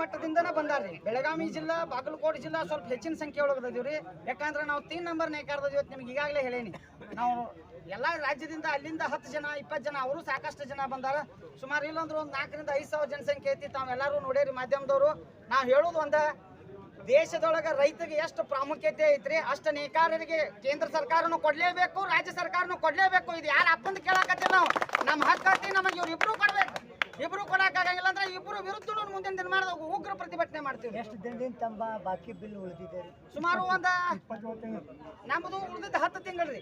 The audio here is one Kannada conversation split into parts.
ಮಟ್ಟದಿಂದನೇ ಬಂದಾರ್ರಿ. ಬೆಳಗಾವಿ ಜಿಲ್ಲಾ, ಬಾಗಲಕೋಟೆ ಜಿಲ್ಲಾ ಸ್ವಲ್ಪ ಹೆಚ್ಚಿನ ಸಂಖ್ಯೆ ಒಳಗೆ ಯಾಕಂದ್ರೆ ನಾವು ತೀನ್ ನಂಬರ್ ನೇಕಾರದ ಇವತ್ತು ನಿಮ್ಗೆ ಈಗಾಗಲೇ ಹೇಳೇನಿ. ನಾವು ಎಲ್ಲ ರಾಜ್ಯದಿಂದ ಅಲ್ಲಿಂದ ಹತ್ತು ಜನ, ಇಪ್ಪತ್ತು ಜನ, ಅವರು ಸಾಕಷ್ಟು ಜನ ಬಂದಾರ. ಸುಮಾರು ಇಲ್ಲಂದ್ರೆ ಒಂದು ನಾಲ್ಕರಿಂದ ಐದು ಸಾವಿರ ಜನಸಂಖ್ಯೆ ಐತಿ. ತಾವೆಲ್ಲರೂ ನೋಡೇರಿ ಮಾಧ್ಯಮದವರು. ನಾವು ಹೇಳೋದು ಒಂದ, ದೇಶದೊಳಗ ರೈತರಿಗೆ ಎಷ್ಟು ಪ್ರಾಮುಖ್ಯತೆ ಐತ್ರಿ, ಅಷ್ಟು ನೇಕಾರರಿಗೆ ಕೇಂದ್ರ ಸರ್ಕಾರನು ಕೊಡ್ಲೇಬೇಕು, ರಾಜ್ಯ ಸರ್ಕಾರನು ಕೊಡ್ಲೇಬೇಕು. ಇದು ಯಾರ ಅಪ್ಪಂದು ಕೇಳಕತ್ತಿಲ್ಲ ನಾವು. ನಮ್ಮ ಹಕ್ಕತ್ತಿ ನಮಗೆ ಇವ್ರು ಇಬ್ರು ಕೊಡ್ಬೇಕು. ಇಬ್ರು ಕೊಡಕ್ಕಾಗಂಗಿಲ್ಲ ಅಂದ್ರೆ ಇಬ್ರು ವಿರುದ್ಧ ಮುಂದಿನ ದಿನ ಮಾಡಿದಾಗ ಉಗ್ರ ಪ್ರತಿಭಟನೆ ಮಾಡ್ತೀವಿ. ಎಷ್ಟು ದಿನದಿಂದ ತಂಬ ಬಾಕಿ ಬಿಲ್ ಉಳಿದಿದೆ ಸುಮಾರು ಒಂದ ನಮ್ದು ಉಳಿದಿದ್ದ ಹತ್ತು ತಿಂಗಳು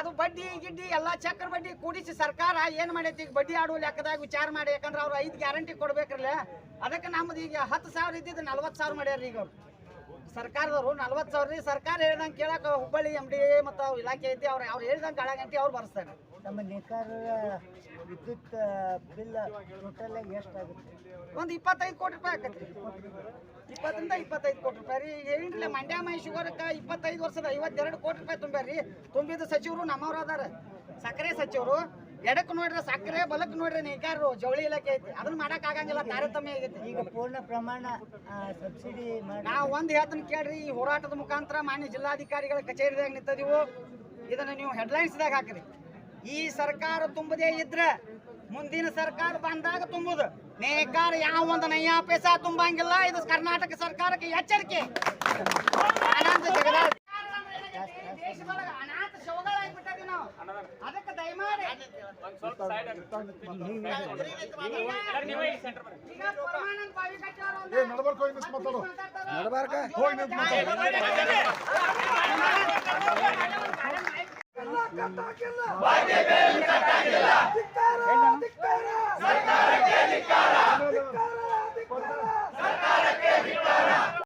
ಅದು ಬಡ್ಡಿ ಗಿಡ್ಡಿ ಎಲ್ಲಾ ಚಕ್ರ ಬಡ್ಡಿ ಕೂಡಿಸಿ ಸರ್ಕಾರ ಏನ್ ಮಾಡೈತಿ? ಈಗ ಬಡ್ಡಿ ಆಡುವ ಲೆಕ್ಕದಾಗ ವಿಚಾರ ಮಾಡಿ ಯಾಕಂದ್ರೆ ಅವ್ರು ಐದು ಗ್ಯಾರಂಟಿ ಕೊಡ್ಬೇಕ್ರಲ್ಲ. ಅದಕ್ಕೆ ನಮ್ದು ಈಗ ಹತ್ತು ಸಾವಿರ ಇದ್ದಿದ್ದು ನಲ್ವತ್ತು ಸಾವಿರ ಮಾಡ್ಯಾರ ಈಗ ಅವ್ರು. ಸರ್ಕಾರದವರು ನಲ್ವತ್ತು ಸಾವಿರ ರೀ. ಸರ್ಕಾರ ಹೇಳ್ದಂಗೆ ಕೇಳಕ್ಕೆ ಹುಬ್ಬಳ್ಳಿ ಎಂ ಡಿ ಮತ್ತು ಇಲಾಖೆ ಐತಿ ಅವ್ರು ಅವ್ರು ಹೇಳ್ದಂಗೆ ಕಾಳಗಂಟಿ ಅವ್ರು ಬರ್ಸ್ತಾರೆ. ನಮ್ಮ ನೇಕಾರ ವಿದ್ಯುತ್ ಬಿಲ್ ಟೋಟಲ್ ಎಷ್ಟಾಗುತ್ತೆ ಒಂದು ಇಪ್ಪತ್ತೈದು ಕೋಟಿ ರೂಪಾಯಿ ಆಕತ್ರಿ. ಇಪ್ಪತ್ತರಿಂದ ಇಪ್ಪತ್ತೈದು ಕೋಟಿ ರೂಪಾಯಿ ರೀ. ಏನಿಲ್ಲ ಮಂಡ್ಯ ಮೈ ಇಪ್ಪತ್ತೈದು ವರ್ಷದ ಐವತ್ತೆರಡು ಕೋಟಿ ರೂಪಾಯಿ ತುಂಬ್ಯಾರ್ರಿ ತುಂಬಿದ ಸಚಿವರು ನಮ್ಮವ್ರು ಅದಾರ. ಸಕ್ಕರೆ ಸಚಿವರು. ಎಡಕ್ಕೆ ನೋಡ್ರಿ ಸಕ್ಕರೆ ಬಲಕ್ಕೆ ನೋಡ್ರಿ ನೇಕಾರರು ಜವಳಿ ಇಲಾಖೆ ಐತಿ. ಅದನ್ನ ಮಾಡಕ್ ಆಗಂಗಿಲ್ಲ ತಾರತಮ್ಯ ಆಗೈತಿ. ಈಗ ಪೂರ್ಣ ಪ್ರಮಾಣ ಸಬ್ಸಿಡಿ ನಾವು ಒಂದ್ ಹೇಳ್ತನ್ ಕೇಳ್ರಿ ಈ ಹೋರಾಟದ ಮುಖಾಂತರ ಮಾನ್ಯ ಜಿಲ್ಲಾಧಿಕಾರಿಗಳ ಕಚೇರಿದಾಗ ನಿಂತದಿವು. ಇದನ್ನ ನೀವು ಹೆಡ್ಲೈನ್ಸ್ದಾಗ ಹಾಕ್ರಿ. ಈ ಸರ್ಕಾರ ತುಂಬದೇ ಇದ್ರ ಮುಂದಿನ ಸರ್ಕಾರ ಬಂದಾಗ ತುಂಬುದು. ನೇಕಾರ ಯಾವ ಒಂದು ನಯ್ಯ ಪೈಸಾ ತುಂಬಂಗಿಲ್ಲ ಇದು ಕರ್ನಾಟಕ ಸರ್ಕಾರಕ್ಕೆ ಎಚ್ಚರಿಕೆ. ನಡ್ಬರ್ಕ ಹೋಗಿ ನಿಂತು ಮಾತಾಡು. ನಡ್ಬಾರ್ಕ? ಹೋಗಿ ನಿಂತು ಮಾತಾಡು.